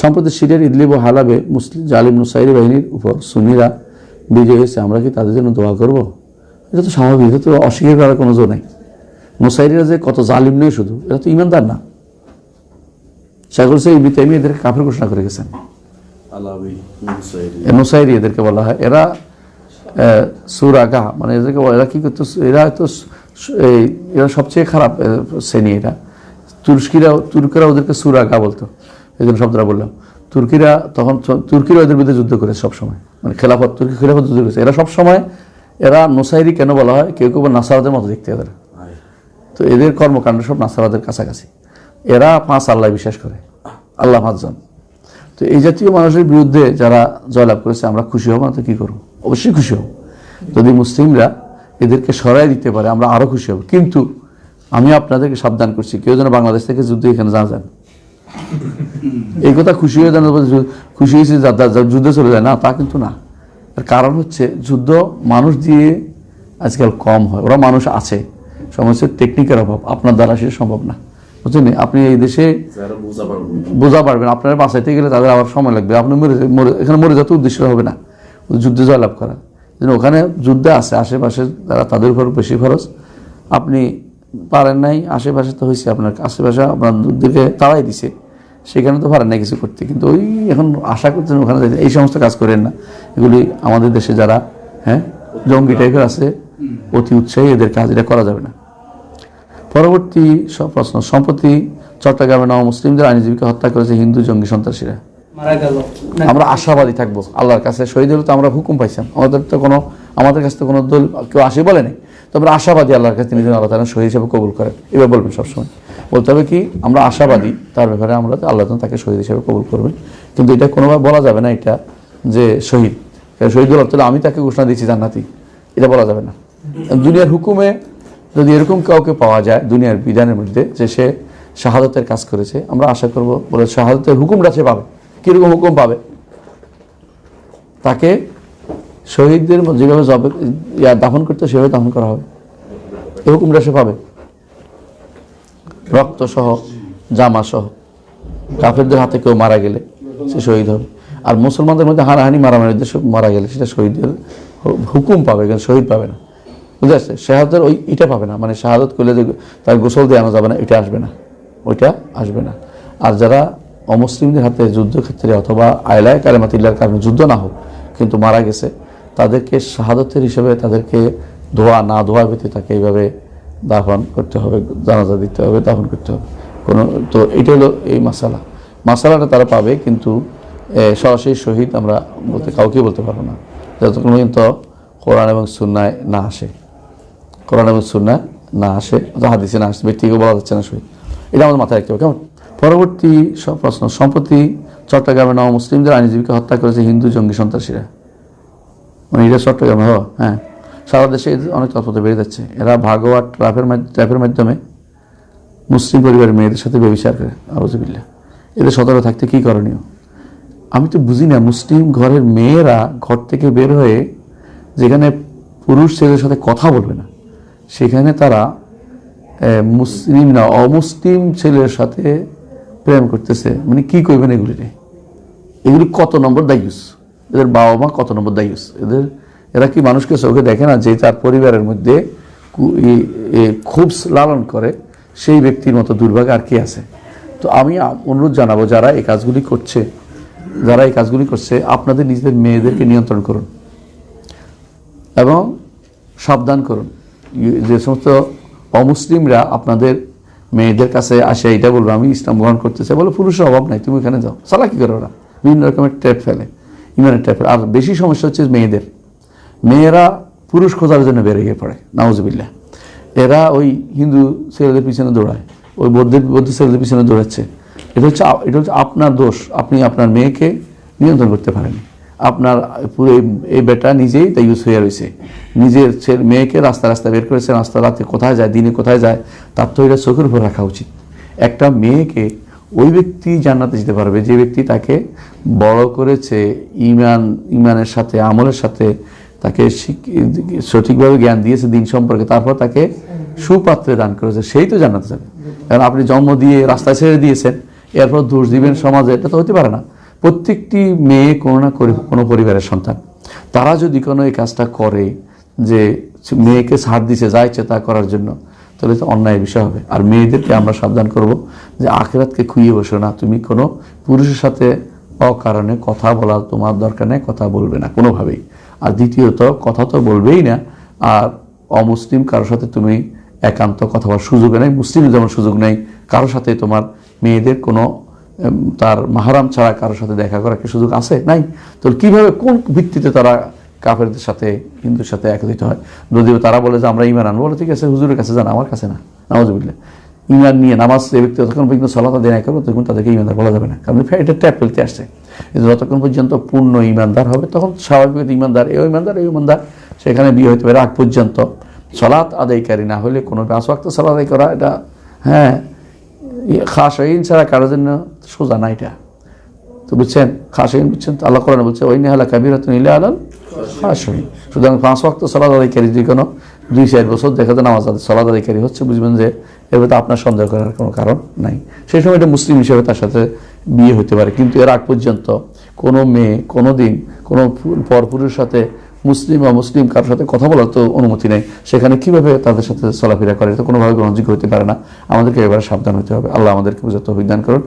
সম্প্রতি সিরিয়ার ইদলিব ও হালাবে মুসলিম জালিম নুসাইরি বাহিনীর উপর সুনিরা বিজয় হয়েছে আমরা কি তাদের জন্য দোয়া করব? এটা তো স্বাভাবিক এটা তো অস্বীকার করার কোনো জো নেই। মুসাইরিরা যে কত জালিম নয় শুধু এটা তো ইমানদার না। শাহুল সাহেব ইবনি তাইমিয়া এদেরকে কাফের ঘোষণা করে গেছেন। নুসাইরি। এদেরকে বলা হয়। এরা সুরাগা মানে এদেরকে এরা কি করতো এরা তো এই এরা সবচেয়ে খারাপ শ্রেণি এরা। তুর্কিরা তুর্কিরা ওদেরকে সুরাগা বলতো। এই জন্য শব্দটা বললাম। তুর্কিরা তখন তুর্কিরা ওদের বিরুদ্ধে যুদ্ধ করেছে সবসময়। মানে খেলাফত তুর্কি খেলাফত যুদ্ধ করেছে। এরা সবসময় এরা নোসাইরি কেন বলা হয়? কেউ কেউ নাসারাদের মতো দেখতে এদের। তো এদের কর্মকাণ্ড সব নাসারাদের কাছাকাছি। এরা পাঁচ আল্লাহ বিশ্বাস করে। আল্লাহ পাঁচজন। তো এই জাতীয় মানুষের বিরুদ্ধে যারা জয়লাভ করেছে আমরা খুশি হব না তো কী করব? অবশ্যই খুশি হব। যদি মুসলিমরা এদেরকে সরাই দিতে পারে আমরা আরও খুশি হব। কিন্তু আমি আপনাদেরকে সাবধান করছি কেউ যেন বাংলাদেশ থেকে যুদ্ধ এখানে না যান। এই কথা খুশি হয়ে যু- খুশি হয়েছে যুদ্ধে চলে যায়। না তা কিন্তু না। এর কারণ হচ্ছে যুদ্ধ মানুষ দিয়ে আজকাল কম হয়। ওরা মানুষ আছে। সমস্ত টেকনিকের অভাব। আপনার দ্বারা সেটা সম্ভব না। বুঝলেন আপনি এই দেশে বোঝা পারব বোঝা পারবেন আপনারা বাঁচাইতে গেলে তাদের আবার সময় লাগবে। আপনি মরে মরে এখানে মরে যাতে উদ্দেশ্য হবে না। যুদ্ধে জয়লাভ করা। যেন ওখানে যুদ্ধে আছে আশেপাশে তারা তাদের উপর বেশি খরচ। আপনি পারেন নাই আশেপাশে তো হয়েছে আপনার আশেপাশে আপনার দিকে তাড়াই দিছে। সেখানে তো পারেন না কিছু করতে। কিন্তু ওই এখন আশা করছেন ওখানে যাইতে। এই সমস্ত কাজ করেন না। এগুলি আমাদের দেশে যারা হ্যাঁ জঙ্গি টাইপের আছে অতি উৎসাহী এদের কাজ এটা করা যাবে না। পরবর্তী প্রশ্ন সম্প্রতি চট্টগ্রামে নব মুসলিমদের আইনজীবীকে হত্যা করেছে হিন্দু জঙ্গি সন্ত্রাসীরা। আমরা আশাবাদী থাকব। আল্লাহর কাছে শহীদ হলে তো আমরা হুকুম পাইছিলাম আমাদের তো কোনো আমাদের কাছে তো কোনো দল কেউ আসে বলে নাই। তো আমরা আশাবাদী আল্লাহর কাছে তিনি যেন আল্লাহ তালা শহীদ হিসেবে কবুল করেন। এবার বলবেন সবসময়। বলতে হবে কি, আমরা আশাবাদী, তার ব্যাপারে আমরা আল্লাহ তাকে শহীদ হিসেবে কবুল করবেন। কিন্তু এটা কোনোভাবে বলা যাবে না এটা যে শহীদ। শহীদ বলা তাহলে আমি তাকে ঘোষণা দিচ্ছি জান্নাতি। এটা বলা যাবে না। দুনিয়ার হুকুমে যদি এরকম কাউকে পাওয়া যায়, দুনিয়ার বিধানের মধ্যে যে সে শাহাদতের কাজ করেছে, আমরা আশা করব বলে শাহাদতের হুকুমটা সে পাবে। কীরকম হুকুম পাবে? তাকে শহীদদের যেভাবে ইয়া দাফন করতে সেভাবে দাফন করা হবে। এই হুকুমটা সে পাবে। রক্ত সহ জামা সহ কাফেরদের হাতে কেউ মারা গেলে সে শহীদ হবে। আর মুসলমানদের মধ্যে হানাহানি মারামারি দেশে মারা গেলে সেটা শহীদের হুকুম পাবে কিন্তু শহীদ পাবে না। বুঝতে পারছে শাহাদতের ওই এটা পাবে না। মানে শাহাদত করলে যে তার গোসল দিয়ে আনা যাবে না, এটা আসবে না। ওইটা আসবে না। আর যারা অমুসলিমদের হাতে যুদ্ধক্ষেত্রে অথবা আয়লায় কালেমাতিল্লার কারণে যুদ্ধ না হোক, কিন্তু মারা গেছে তাদেরকে শাহাদতের হিসেবে তাদেরকে ধোয়া না ধোয়া ভিত্তি তাকে এইভাবে দাফন করতে হবে, জানাজা দিতে হবে, দাফন করতে হবে। কোনো, তো এটা হলো এই মাসালা। মাসালাটা তারা পাবে, কিন্তু সরাসরি শহীদ আমরা বলতে, কাউকে বলতে পারব না। যতক্ষণ পর্যন্ত কোরআন এবং সুন্নায় না আসে। কোরআন এবং সুন্না না আসে হাদিসে না আসে, ব্যক্তিকে বলা যাচ্ছে না শহীদ। এটা আমাদের মাথায় রাখতে হবে, কেমন? পরবর্তী প্রশ্ন, সম্প্রতি চট্টগ্রামে নব মুসলিমদের আইনজীবীকে হত্যা করেছে হিন্দু জঙ্গি সন্ত্রাসীরা। মানে এটা চট্টগ্রামে হওয়া হ্যাঁ। সারা দেশে অনেক তৎপরতা বেড়ে যাচ্ছে। এরা ভাগোয়া ট্রাফের ট্র্যাপের মাধ্যমে মুসলিম পরিবারের মেয়েদের সাথে ব্যবচার করে আবুজবিল্লা এদের সতর্ক থাকতে কী করণীয়? আমি তো বুঝি না, মুসলিম ঘরের মেয়েরা ঘর থেকে বের হয়ে যেখানে পুরুষ ছেলের সাথে কথা বলবে না, সেখানে তারা মুসলিম না, অমুসলিম ছেলের সাথে প্রেম করতেছে। মানে কি করবেন এগুলি রে এগুলি কত নম্বর দায়ুস? এদের বাবা মা কত নম্বর দায়ুস এদের, এরা কি মানুষকে চোখে দেখে না যে তার পরিবারের মধ্যে খুব লালন করে, সেই ব্যক্তির মতো দুর্ভাগ্য আর কি আছে? তো আমি অনুরোধ জানাব, যারা এই কাজগুলি করছে, যারা এই কাজগুলি করছে, আপনাদের নিজেদের মেয়েদেরকে নিয়ন্ত্রণ করুন। এবং সাবধান করুন। যে সমস্ত অমুসলিমরা আপনাদের মেয়েদের কাছে আসে এটা বলব, আমি ইসলাম গ্রহণ করতে চাই বলে, পুরুষের অভাব নাই, তুমি এখানে যাও। সালা কি করে ওরা। বিভিন্ন রকমের ট্যাপ ফেলে। ট্যাপ ফেলে আর বেশি সমস্যা হচ্ছে মেয়েদের। মেয়েরা পুরুষ খোঁজার জন্য বেরিয়ে পড়ে নাউজবিল্লা এরা ওই হিন্দু ছেলেদের পিছনে দৌড়ায়, ওই বৌদ্ধ বৌদ্ধ ছেলেদের পিছনে দৌড়াচ্ছে। এটা হচ্ছে এটা হচ্ছে আপনার দোষ। আপনি আপনার মেয়েকে নিয়ন্ত্রণ করতে পারেন আপনার পুরো এই বেটা নিজেই তাই ইউজ হয়ে রয়েছে। নিজের ছেলে, মেয়েকে রাস্তা রাস্তা বের করেছে, রাস্তা রাতে কোথায় যায়, দিনে কোথায় যায়, তার তো এটা চোখের উপর রাখা উচিত। একটা মেয়েকে ওই ব্যক্তি জান্নাতে যেতে পারবে। যে ব্যক্তি তাকে বড় করেছে ইমান ইমানের সাথে, আমলের সাথে, তাকে সঠিকভাবে জ্ঞান দিয়েছে দিন সম্পর্কে, তারপর তাকে সুপাত্রে দান করেছে, সেই তো জান্নাতে যাবে। কারণ আপনি জন্ম দিয়ে রাস্তায় ছেড়ে দিয়েছেন, এরপর দোষ দিবেন সমাজে, এটা তো হতে পারে না। প্রত্যেকটি মেয়ে কোনো না কোনো পরিবারের সন্তান। তারা যদি কোনো এই কাজটা করে, যে মেয়েকে ছাড় দিছে, যা ইচ্ছে তা করার জন্য তাহলে তো অন্যায় বিষয় হবে। আর মেয়েদেরকে আমরা সাবধান করব যে আখেরাতকে খুইয়ে বসো না। তুমি কোনো পুরুষের সাথে অকারণে কথা বলা তোমার দরকার নেই, কথা বলবে না কোনোভাবেই। আর দ্বিতীয়ত, কথা তো বলবেই না। আর অমুসলিম কারোর সাথে তুমি একান্ত কথা বলার সুযোগ নেই মুসলিম যেমন সুযোগ নেই, কারোর সাথে তোমার মেয়েদের কোনো তার মাহারাম ছাড়া কারোর সাথে দেখা করার কি সুযোগ আছে? নাই। তো কীভাবে, কোন ভিত্তিতে তারা কাফেরদের সাথে হিন্দুর সাথে একত্রিত হয়। যদিও তারা বলে যে, আমরা ইমান আনব। বলে, ঠিক আছে, হুজুরের কাছে যান, আমার কাছে না। নামাজ নামাজবিল্লা ইমান নিয়ে নামাজ যে ব্যক্তি যতক্ষণ পর্যন্ত সলাতা দেয় করব তখন তাদেরকে ইমানদার বলা যাবে না। কারণ এটা ট্যাপ ফেলতে আসছে। যতক্ষণ পর্যন্ত পূর্ণ ইমানদার হবে, তখন স্বাভাবিক ইমানদার এই ইমানদার এই ইমানদার সেখানে বিয়ে হতে পারে আগ পর্যন্ত। সলাৎ আদায়কারী না হলে কোনো পাঁচ ওয়াক্ত সলাৎ আদায় করা, এটা হ্যাঁ খাস হইন ছাড়া কারোর জন্য সোজা না এটা। তো বুঝছেন? খাস হইন বুঝছেন? আল্লাহ কোরআন বলছে ওই নেহালা কাবির নিলে আলাল খাস সুতরাং পাঁচ ওয়াক্ত সলাৎ আদায়কারী যদি কোনো দুই চার বছর দেখা যায় নামাজ সলাৎ আদায়কারী হচ্ছে বুঝবেন যে এর তো আপনার সন্দেহ করার কোনো কারণ নাই। সেই সময় এটা মুসলিম হিসেবে তার সাথে বিয়ে হতে পারে। কিন্তু এর আগ পর্যন্ত কোনো মেয়ে, কোনো দিন, কোনো পরপুরুষের সাথে মুসলিম বা মুসলিম কারোর সাথে কথা বলার তো অনুমতি নেই। সেখানে কীভাবে তাদের সাথে চলাফেরা করে? এটা কোনোভাবে গ্রহণযোগ্য হতে পারে না। আমাদেরকে এবার সাবধান হতে হবে। আল্লাহ আমাদেরকে বুঝাতে অভিজ্ঞান করুন।